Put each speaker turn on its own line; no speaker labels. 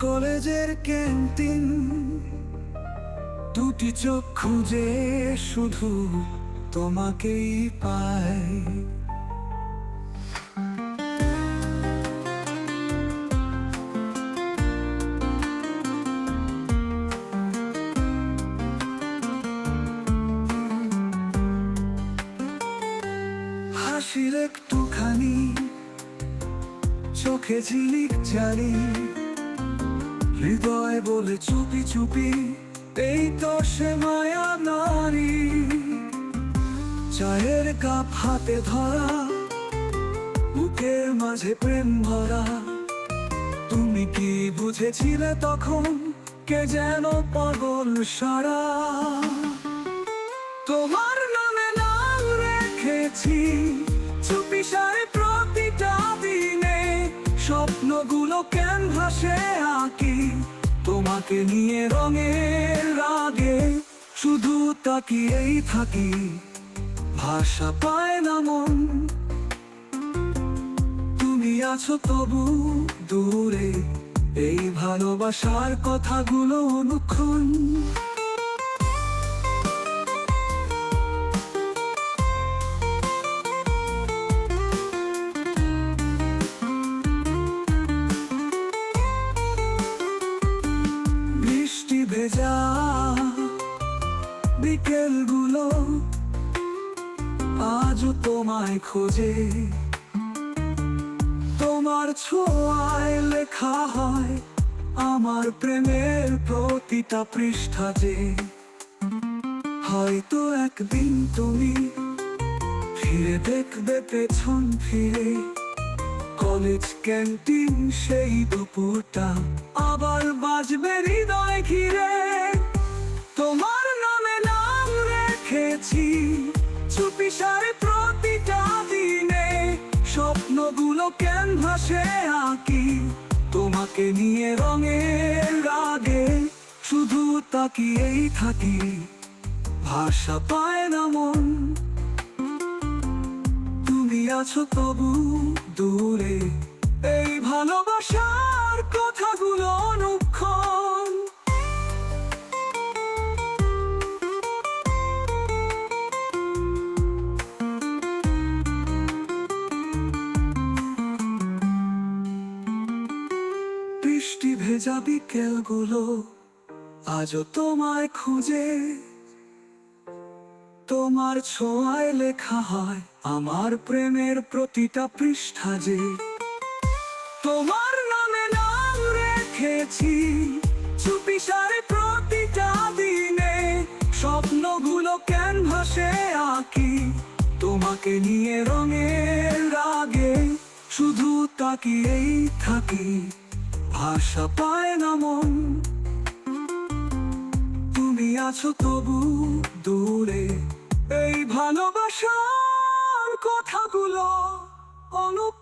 কলেজের ক্যান্টিন দুটি চোখ খুঁজে শুধু তোমাকেই পায় হাসির একটুখানি চোখে ঝিলিক জারি হৃদয় বলে চুপি চুপি, এই তো সে মায়া নারী। চায়ের কাপ হাতে ধরা, বুকের মাঝে প্রেম ভরা। তুমি কি বুঝেছিলে তখন কে যেন পাগল সারা? স্বপ্নগুলো ক্যানভাসে আঁকি। তোমাকে নিয়ে রঙের রাগে শুধু তাকিয়েই থাকি। ভাষা পায় না মন। তুমি আছো তবু দূরে। এই ভালোবাসার কথাগুলো অনুক্ষণ। আজও তোমায় খোঁজে। তোমার ছোঁয়ায় লেখা হয়, আমার প্রেমের প্রতিটা পৃষ্ঠা যে। হয়তো একদিন তুমি ফিরে দেখবে পেছন ফিরে। কলেজ ক্যান্টিন সেই দুপুরটা আবার বাজবে হৃদয় ঘিরে। তোমার নামে নাম রেখেছি, চুপি স্বপ্নগুলো ক্যানভাসে আঁকি। তোমাকে নিয়ে রঙের রাগে শুধু তাকিয়েই থাকি। ভাষা পায় না মন। তুমি আছো তবু দূরে। এই ভালোবাসার ভেজা বিকেলগুলো আজও তোমায় খুঁজে। তোমার ছোঁয়ায় লেখা হয় আমার প্রেমের প্রতিটা পৃষ্ঠা যে। তোমার নামে নাম রেখেছি চুপি সারে প্রতিটা দিনে। স্বপ্নগুলো ক্যানভাসে আঁকি তোমাকে নিয়ে রঙের রাগে। শুধু তাকিয়েই থাকি। ভাষা পায় না মন। তুমি আছো তবু দূরে। এই ভালোবাসার কথাগুলো অনুক্ষণ